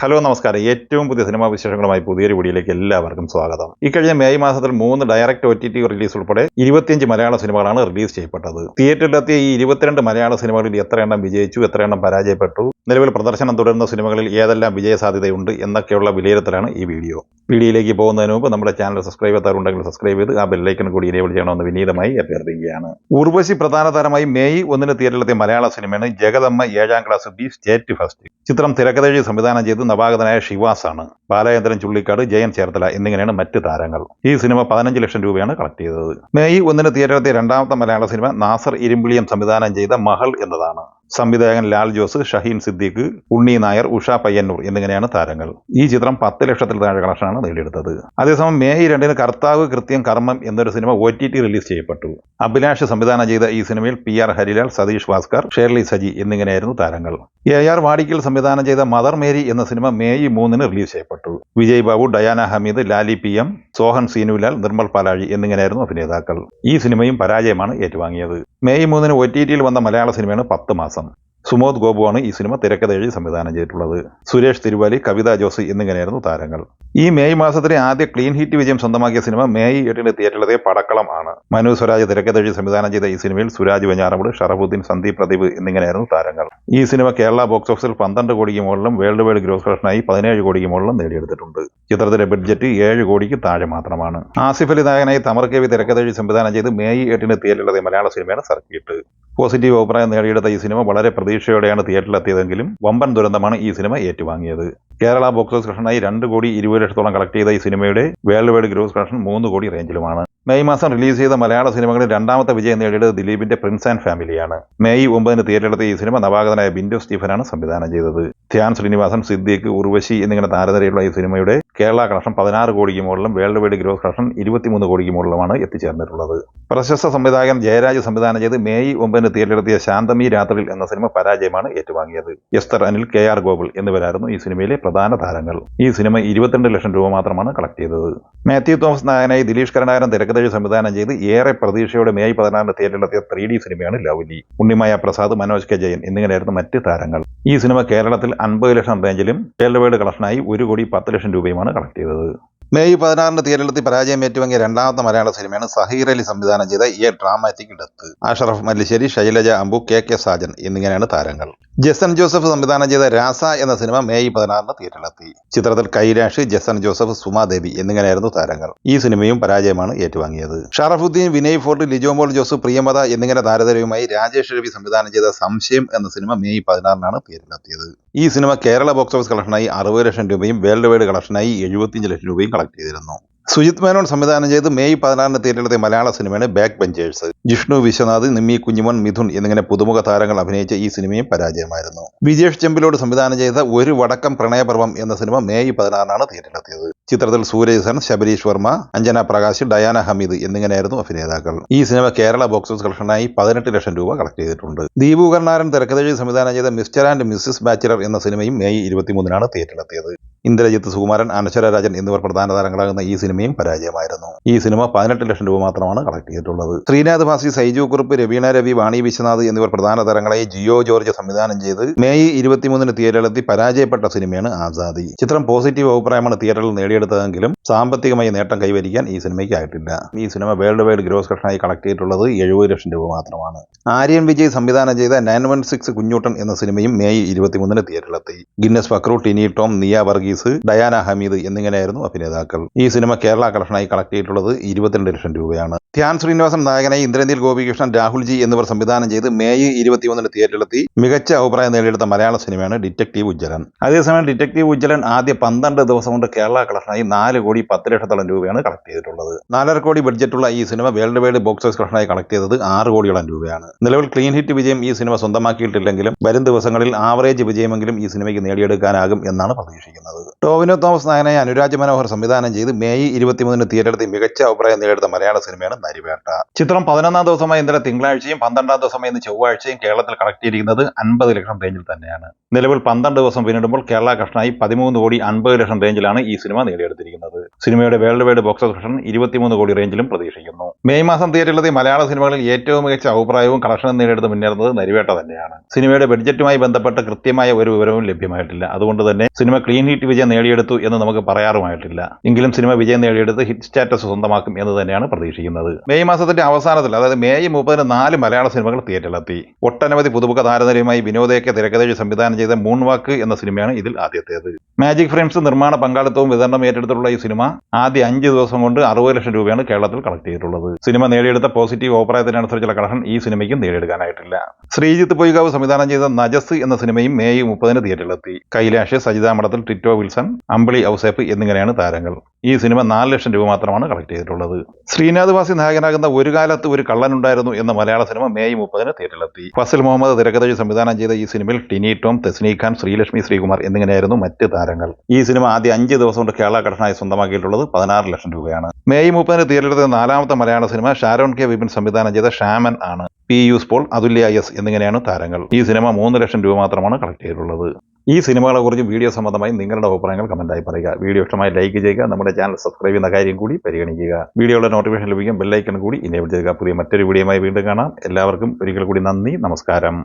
Hello നമസ്കാരം. ഏറ്റവും പുതിയ സിനിമാ വിശേഷങ്ങളുമായി പുതിയൊരു വീഡിയോയിലേക്ക് എല്ലാവർക്കും സ്വാഗതം. ഇക്കഴിഞ്ഞ മെയ് മാസത്തിൽ മൂന്ന് direct O T T release ഉൾപ്പെടെ ഇരുപത്തിയഞ്ച് മലയാള സിനിമകളാണ് റിലീസ് ചെയ്യപ്പെട്ടത്. തിയേറ്ററിലെത്തിയ ഈ ഇരുപത്തിരണ്ട് മലയാള സിനിമകളിൽ എത്ര എണ്ണം വിജയിച്ചു എത്ര എണ്ണം പരാജയപ്പെട്ടു നിലവിൽ പ്രദർശനം തുടരുന്ന സിനിമകളിൽ ഏതെല്ലാം വിജയ സാധ്യതയുണ്ട് എന്നൊക്കെയുള്ള വിലയിരുത്തലാണ് ഈ വീഡിയോ. വീഡിയോയിലേക്ക് പോകുന്നതിന് മുമ്പ് നമ്മുടെ ചാനൽ സബ്സ്ക്രൈബ് ചെയ്യാറുണ്ടെങ്കിൽ സബ്സ്ക്രൈബ് ചെയ്ത് ആ ബെല്ലൈക്കൺ കൂടി ഇനേബിൾ ചെയ്യണമെന്ന് വിനീതമായി അഭ്യർത്ഥിക്കുകയാണ്. ഉർവശി പ്രധാന താരമായി മെയ് ഒന്നിന് തിയേറ്ററിലെത്തിയ മലയാള സിനിമയാണ് ജഗദമ്മ ഏഴാം ക്ലാസ് ബി സ്റ്റേറ്റ് ഫസ്റ്റ് ചിത്രം തിരക്കഥഴി സംവിധാനം ചെയ്ത് നവാഗതനായ ഷിവാസാണ്. ബാലചന്ദ്രൻ ചുള്ളിക്കാട് ജയൻ ചേർത്തല എന്നിങ്ങനെയാണ് മറ്റ് താരങ്ങൾ. ഈ സിനിമ പതിനഞ്ച് ലക്ഷം രൂപയാണ് കളക്ട് ചെയ്തത്. മെയ് ഒന്നിന് തിയേറ്ററിലെത്തിയ രണ്ടാമത്തെ മലയാള സിനിമ നാസർ ഇരുമ്പിളിയം സംവിധാനം ചെയ്ത മഹൾ എന്നതാണ്. സംവിധായകൻ ലാൽ ജോസ് ഷഹീൻ സിദ്ദീഖ് ഉണ്ണി നായർ ഉഷ പയ്യന്നൂർ എന്നിങ്ങനെയാണ് താരങ്ങൾ. ഈ ചിത്രം പത്ത് ലക്ഷത്തിൽ താഴെ കളക്ഷനാണ് നേടിയെടുത്തത്. അതേസമയം മെയ് രണ്ടിന് കർത്താവ് കൃത്യം കർമ്മം എന്നൊരു cinema O T T release ചെയ്യപ്പെട്ടു. അഭിലാഷ് സംവിധാനം ചെയ്ത ഈ സിനിമയിൽ പി ആർ ഹരിലാൽ സതീഷ് ഭാസ്കർ ഷേർലി സജി എന്നിങ്ങനെയായിരുന്നു താരങ്ങൾ. എ ആർ വാടിക്കൽ സംവിധാനം ചെയ്ത മദർ മേരി എന്ന സിനിമ മെയ് മൂന്നിന് റിലീസ് ചെയ്യപ്പെട്ടു. Vijay Babu Diana Hameed Lali P M Sohan Seenulal Nirmal Palazhi എന്നിങ്ങനെയായിരുന്നു അഭിനേതാക്കൾ. ഈ സിനിമയും പരാജയമാണ് ഏറ്റുവാങ്ങിയത്. മെയ് മൂന്നിന് ഒ ടി ടിയിൽ വന്ന മലയാള സിനിമയാണ് പത്ത് മാസം. സുമോദ് ഗോപുവാണ് ഈ സിനിമ തിരക്കഥ സംവിധാനം ചെയ്തിട്ടുള്ളത്. സുരേഷ് തിരുവാലി കവിത ജോസ് എന്നിങ്ങനെയായിരുന്നു താരങ്ങൾ. ഈ മെയ് മാസത്തിലെ ആദ്യ ക്ലീൻ ഹിറ്റ് വിജയം സ്വന്തമാക്കിയ സിനിമ മെയ് എട്ടിന് തിയേറ്ററിലെ പടക്കളം ആണ്. മനു സ്വരാജ് തിരക്കഥ എഴുതി സംവിധാനം ചെയ്ത ഈ സിനിമയിൽ സുരാജ് വെഞ്ഞാറമൂട് ഷറഫുദ്ദീൻ സന്ദീപ് പ്രദീപ് എന്നിങ്ങനെയായിരുന്നു താരങ്ങൾ. ഈ സിനിമ കേരള ബോക്സ് ഓഫീസിൽ പന്ത്രണ്ട് കോടിക്ക് മുകളിലും വേൾഡ് വൈഡ് ഗ്രോസ് കളക്ഷനായി പതിനേഴ് കോടിക്ക് മുകളിലും നേടിയെടുത്തിട്ടുണ്ട്. ചിത്രത്തിലെ ബഡ്ജറ്റ് ഏഴ് കോടിക്ക് താഴെ മാത്രമാണ്. ആസിഫ് അലി നായകനായി തമർ കെ വി സംവിധാനം ചെയ്ത് മെയ് എട്ടിന് തിയേറ്ററിലെ മലയാള സിനിമയാണ് സർക്കിട്ട്. പോസിറ്റീവ് അഭിപ്രായം നേടിയെടുത്ത ഈ സിനിമ വളരെ പ്രതീക്ഷയോടെയാണ് തിയേറ്ററിലെത്തിയതെങ്കിലും വമ്പൻ ദുരന്തമാണ് ഈ സിനിമ ഏറ്റുവാങ്ങിയത്. കേരള ബോക്സ് ഓഫീസ് കളക്ഷനായി രണ്ട് കോടി ഇരുപത് ലക്ഷത്തോളം കളക്ട് ചെയ്ത ഈ സിനിമയുടെ വേൾഡ് വൈഡ് ഗ്രോസ് കളക്ഷൻ മൂന്ന് കോടി റേഞ്ചിലുമാണ്. മെയ് മാസം റിലീസ് ചെയ്ത മലയാള സിനിമകളിൽ രണ്ടാമത്തെ വിജയം നേടിയത് ദിലീപിന്റെ പ്രിൻസ് ആൻഡ് ഫാമിലിയാണ് മെയ് ഒമ്പതിന് തിയേറ്ററിലെത്തിയ ഈ സിനിമ നവാഗതനായ ബിൻഡോ സ്റ്റീഫനാണ് സംവിധാനം ചെയ്തത്. ധ്യാൻ ശ്രീനിവാസൻ സിദ്ദീഖ് ഉർവശി എന്നിങ്ങനെ താരനിരയുള്ള ഈ സിനിമയുടെ കേരള കളക്ഷൻ പതിനാറ് കോടിക്ക് മുകളിലും വേൾഡ് വൈഡ് ഗ്രോസ് കളക്ഷൻ ഇരുപത്തിമൂന്ന് കോടിക്ക് മുകളിലുമാണ് എത്തിച്ചേർന്നിട്ടുള്ളത്. പ്രശസ്ത സംവിധായകൻ ജയരാജ് സംവിധാനം ചെയ്ത് മെയ് ഒമ്പതിന് തിയേറ്ററിലെത്തിയ ശാന്തമി രാത്രിയിൽ എന്ന സിനിമ പരാജയമാണ് ഏറ്റുവാങ്ങിയത്. എസ്തർ അനിൽ കെ ആർ ഗോകുൽ എന്നിവരായിരുന്നു ഈ സിനിമയിലെ പ്രധാന താരങ്ങൾ. ഈ സിനിമ ഇരുപത്തിരണ്ട് ലക്ഷം രൂപ മാത്രമാണ് കളക്ട് ചെയ്തത്. മാത്യു തോമസ് നായനായി ദിലീഷ് കരുണാകരൻ തിരക്കഥഴി സംവിധാനം ചെയ്ത് ഏറെ പ്രതീക്ഷയോടെ മെയ് പതിനാറിന് തിയേറ്ററിലെത്തിയ ത്രീ ഡി സിനിമയാണ് ലവ്ലി ഉണ്ണിമായ പ്രസാദ് മനോജ് കെ ജയൻ എന്നിങ്ങനെയായിരുന്നു മറ്റ് താരങ്ങൾ. ഈ സിനിമ കേരളത്തിൽ അൻപത് ലക്ഷം റേഞ്ചിലും വേൾഡ് വൈഡ് കളക്ഷനായി ഒരു കോടി പത്ത് ലക്ഷം രൂപയുമാണ് കളക്ട് ചെയ്തത്. മെയ് പതിനാറിന് തിയേറ്ററിലെത്തി പരാജയം ഏറ്റുവാങ്ങിയ രണ്ടാമത്തെ മലയാള സിനിമയാണ് സഹീർ അലി സംവിധാനം ചെയ്ത a dramatic death Ashraf Mallissery Shailaja Ambu K K Sajan എന്നിങ്ങനെയാണ് താരങ്ങൾ. ജസൻ ജോസഫ് സംവിധാനം ചെയ്ത രാസ എന്ന സിനിമ മെയ് പതിനാറിന് തിയേറ്ററിലെത്തി. ചിത്രത്തിൽ കൈലാഷ് ജസൻ ജോസഫ് സുമാദേവി എന്നിങ്ങനെയായിരുന്നു താരങ്ങൾ. ഈ സിനിമയും പരാജയമാണ് ഏറ്റുവാങ്ങിയത്. ഷറഫുദ്ദീൻ വിനയ് ഫോർട്ട് ലിജോമോൾ ജോസ് പ്രിയമത എന്നിങ്ങനെ താരതരവുമായി രാജേഷ് രവി സംവിധാനം ചെയ്ത സംശയം എന്ന സിനിമ മെയ് പതിനാറിനാണ് തിയേറ്ററിലെത്തിയത്. ഈ സിനിമ കേരള ബോക്സ് ഓഫീസ് കളക്ഷനായി അറുപത് ലക്ഷം രൂപയും വേൾഡ് വൈഡ് കളക്ഷനായി എഴുപത്തിയഞ്ച് ലക്ഷം രൂപയും കളക്ട് ചെയ്തിരുന്നു. സുജിത് മേനോൻ സംവിധാനം ചെയ്ത് മെയ് പതിനാറിന് തിയേറ്ററിലെത്തിയ മലയാള സിനിമയാണ് ബാക്ക് ബെഞ്ചേഴ്സ് ജിഷ്ണു വിശ്വനാഥ് നിമ്മി കുഞ്ഞുമോൻ മിഥുൻ എന്നിങ്ങനെ പുതുമുഖ താരങ്ങൾ അഭിനയിച്ച ഈ സിനിമയും പരാജയമായിരുന്നു. വിജേഷ് ചെമ്പിലോട് സംവിധാനം ചെയ്ത ഒരു വടക്കം പ്രണയപർവം എന്ന സിനിമ മെയ് പതിനാറിനാണ് തിയേറ്ററിലെത്തിയത്. ചിത്രത്തിൽ സൂരജ് ശബരീഷ് വർമ്മ അഞ്ജന പ്രകാശ് ഡയാന ഹമീദ് എന്നിങ്ങനെയായിരുന്നു അഭിനേതാക്കൾ. ഈ സിനിമ കേരള ബോക്സ് ഓഫീസ് കളക്ഷനായി പതിനെട്ട് ലക്ഷം രൂപ കളക്ട് ചെയ്തിട്ടുണ്ട്. ദീപു കർണാരൻ തിരക്കഥഴി സംവിധാനം ചെയ്ത മിസ്റ്റർ ആൻഡ് മിസ്സിസ് ബാച്ചിലർ എന്ന സിനിമയും മെയ് ഇരുപത്തിമൂന്നിനാണ് തിയേറ്ററിലെത്തിയത്. ഇന്ദ്രജിത്ത് സുകുമാരൻ അനശ്വര രാജൻ എന്നിവർ പ്രധാന താരങ്ങളാകുന്ന ഈ സിനിമയും പരാജയമായിരുന്നു. ഈ സിനിമ പതിനെട്ട് ലക്ഷം രൂപ മാത്രമാണ് കളക്ട് ചെയ്തിട്ടുള്ളത്. ശ്രീനാഥ് ഭാസി സൈജു കുറുപ്പ് രവീണ രവി വാണി വിശ്വനാഥ് എന്നിവർ പ്രധാന താരങ്ങളായി ജിയോ ജോർജ് സംവിധാനം ചെയ്ത് മെയ് ഇരുപത്തിമൂന്നിന് തിയേറ്ററിലെത്തി പരാജയപ്പെട്ട സിനിമയാണ് ആസാദി. ചിത്രം പോസിറ്റീവ് അഭിപ്രായമാണ് തിയേറ്ററിൽ നേടിയെടുത്തതെങ്കിലും സാമ്പത്തികമായി നേട്ടം കൈവരിക്കാൻ ഈ സിനിമയ്ക്ക് ആയിട്ടില്ല. ഈ സിനിമ വേൾഡ് വൈഡ് ഗ്രോസ് കളക്ഷനായി കളക്ട് ചെയ്തിട്ടുള്ളത് എഴുപത് ലക്ഷം രൂപ മാത്രമാണ്. ആര്യൻ വിജയ് സംവിധാനം ചെയ്ത നയൻ വൺ സിക്സ് കുഞ്ഞൂട്ടൻ എന്ന സിനിമയും മെയ് ഇരുപത്തിമൂന്നിന് തിയേറ്ററിലെത്തി. ഗിന്നസ് ഫക്രു ടിനി ടോം നിയ ഡയാന ഹമീദ് എന്നിങ്ങനെയായിരുന്നു അഭിനേതാക്കൾ. ഈ സിനിമ കേരള കളക്ഷനായി കളക്ട് ചെയ്തിട്ടുള്ളത് ഇരുപത്തിരണ്ട് ലക്ഷം രൂപയാണ്. ധ്യാൻ ശ്രീനിവാസൻ നായകനായി ഇന്ദ്രനീൽ ഗോപികൃഷ്ണൻ രാഹുൽ ജി എന്നിവർ സംവിധാനം ചെയ്ത് മെയ് ഇരുപത്തിയൊന്നിന് തിയേറ്ററിലെത്തി മികച്ച അഭിപ്രായം നേടിയെടുത്ത മലയാള സിനിമയാണ് ഡിറ്റക്റ്റീവ് ഉജ്ജലൻ അതേസമയം ഡിറ്റക്റ്റീവ് ഉജ്ജലൻ ആദ്യ പന്ത്രണ്ട് ദിവസം കൊണ്ട് കേരള കളക്ഷനായി നാല് കോടി പത്ത് ലക്ഷത്തോളം രൂപയാണ് കളക്ട് ചെയ്തിട്ടുള്ളത്. നാലര കോടി ബഡ്ജറ്റുള്ള ഈ cinema world wide box office കളക്ഷനായി collect ചെയ്തത് ആറ് കോടിയോളം രൂപയാണ്. നിലവിൽ ക്ലീൻ ഹിറ്റ് വിജയം ഈ സിനിമ സ്വന്തമാക്കിയിട്ടില്ലെങ്കിലും വരും ദിവസങ്ങളിൽ ആവറേജ് വിജയമെങ്കിലും ഈ സിനിമയ്ക്ക് നേടിയെടുക്കാനാകും എന്നാണ് പ്രതീക്ഷിക്കുന്നത്. ചെയ്തിട്ടുള്ളത് ടോവിനോ തോമസ് നായനായ അനുരാജ് മനോഹർ സംവിധാനം ചെയ്ത് മെയ് ഇരുപത്തിമൂന്നിന് തിയേറ്ററിൽ മികച്ച അഭിപ്രായം നേടിയെടുത്ത മലയാള സിനിമയാണ് നരിവേട്ട. ചിത്രം പതിനൊന്നാം ദിവസമായി ഇന്നലെ തിങ്കളാഴ്ചയും പന്ത്രണ്ടാം ദിവസമായി ഇന്ന് ചൊവ്വാഴ്ചയും കേരളത്തിൽ കളക്ട് ചെയ്തിരിക്കുന്നത് അൻപത് ലക്ഷം റേഞ്ചിൽ തന്നെയാണ്. നിലവിൽ പന്ത്രണ്ട് ദിവസം പിന്നിടുമ്പോൾ കേരള കഷ്ണായി പതിമൂന്ന് കോടി അൻപത് ലക്ഷം റേഞ്ചിലാണ് ഈ സിനിമ നേടിയെടുത്തിരിക്കുന്നത്. സിനിമയുടെ വേൾഡ് വൈഡ് ബോക്സ് കളക്ഷൻ ഇരുപത്തിമൂന്ന് കോടി റേഞ്ചിലും പ്രതീക്ഷിക്കുന്നു. മെയ് മാസം തിയേറ്ററിലെത്തി മലയാള സിനിമകളിൽ ഏറ്റവും മികച്ച അഭിപ്രായവും കളക്ഷനും നേടിയെടുത്ത് മുന്നേറുന്നത് നരിവേട്ട തന്നെയാണ്. സിനിമയുടെ ബഡ്ജറ്റുമായി ബന്ധപ്പെട്ട കൃത്യമായ ഒരു വിവരവും ലഭ്യമായിട്ടില്ല. അതുകൊണ്ട് തന്നെ സിനിമ ക്ലീൻ ഹിറ്റ് വിജയം നേടിയെടുത്തു എന്ന് നമുക്ക് പറയാറുമായിട്ടില്ല. എങ്കിലും സിനിമ വിജയം നേടിയെടുത്ത് ഹിറ്റ് സ്റ്റാറ്റസ് സ്വന്തമാക്കും എന്ന് തന്നെയാണ് പ്രതീക്ഷിക്കുന്നത്. മെയ് മാസത്തിന്റെ അവസാനത്തിൽ അതായത് മെയ് മുപ്പതിന് നാല് മലയാള സിനിമകൾ തിയേറ്ററിലെത്തി. ഒട്ടനവധി പുതുമുഖ താരനിരയുമായി വിനോദയൊക്കെ തിരക്കഥയിൽ സംവിധാനം ചെയ്ത മൂൺവാക്ക് എന്ന സിനിമയാണ് ഇതിൽ ആദ്യത്തേത്. മാജിക് ഫ്രെയിംസ് നിർമ്മാണ പങ്കാളിത്തവും വിതരണം ഏറ്റെടുത്തിട്ടുള്ള ഈ സിനിമ ആദ്യ അഞ്ച് ദിവസം കൊണ്ട് അറുപത് ലക്ഷം രൂപയാണ് കേരളത്തിൽ കളക്ട് ചെയ്തിട്ടുള്ളത്. സിനിമ നേടിയെടുത്ത പോസിറ്റീവ് അഭിപ്രായത്തിനനുസരിച്ചുള്ള കളക്ഷൻ ഈ സിനിമയ്ക്കും നേടിയെടുക്കാനായിട്ടില്ല. ശ്രീജിത്ത് പൊയ്കാവ് സംവിധാനം ചെയ്ത നജസ് എന്ന സിനിമയും മെയ് മുപ്പതിന് തിയേറ്ററിലെത്തി. കൈലാഷ് സജിത മഠത്തിൽ ടിറ്റോ വിൽസൺ അമ്പിളി ഔസേപ്പ് എന്നിങ്ങനെയാണ് താരങ്ങൾ. ഈ സിനിമ നാല് ലക്ഷം രൂപ മാത്രമാണ് കളക്ട് ചെയ്തിട്ടുള്ളത്. ശ്രീനാഥ് വാസി നായകനാകുന്ന ഒരു കാലത്ത് ഒരു കള്ളനുണ്ടായിരുന്നു എന്ന മലയാള സിനിമ മെയ് മുപ്പതിന് തിയേറ്ററിലെത്തി. ഫസൽ മുഹമ്മദ് തിരക്കഥയിൽ സംവിധാനം ചെയ്ത ഈ സിനിമയിൽ ടിനി ടോം തെസ്നി ഖാൻ ശ്രീലക്ഷ്മി ശ്രീകുമാർ എന്നിങ്ങനെയായിരുന്നു മറ്റ് താരങ്ങൾ. ഈ സിനിമ ആദ്യ അഞ്ച് ദിവസം കൊണ്ട് കേരള കടനായി സ്വന്തമാക്കിയിട്ടുള്ളത് പതിനാറ് ലക്ഷം രൂപയാണ്. മെയ് മുപ്പതിന് തിയേറ്ററിലെത്തിയ നാലാമത്തെ മലയാള സിനിമ ഷാരോൺ കെ വിപിൻ സംവിധാനം ചെയ്ത ഷാമൻ ആണ്. പി യൂസ് പോൾ അതുല്യ എസ് എന്നിങ്ങനെയാണ് താരങ്ങൾ. ഈ സിനിമ മൂന്ന് ലക്ഷം രൂപ മാത്രമാണ് കളക്ട് ചെയ്തിട്ടുള്ളത്. ഈ സിനിമകളെ കുറിച്ച് വീഡിയോ സംബന്ധമായി നിങ്ങളുടെ അഭിപ്രായങ്ങൾ കമന്റായി പറയുക. വീഡിയോ ഇഷ്ടമായി ലൈക്ക് ചെയ്യുക നമ്മുടെ ചാനൽ സബ്സ്ക്രൈബ് ചെയ്യുന്ന കാര്യം കൂടി പരിഗണിക്കുക. വീഡിയോയുടെ നോട്ടിഫിക്കേഷൻ ലഭിക്കും ബെല്ലൈക്കൺ കൂടി ഇനേബിൾ ചെയ്യുക. പുതിയ മറ്റൊരു വീഡിയോയുമായി വീണ്ടും കാണാം. എല്ലാവർക്കും ഒരിക്കൽ കൂടി നന്ദി നമസ്കാരം.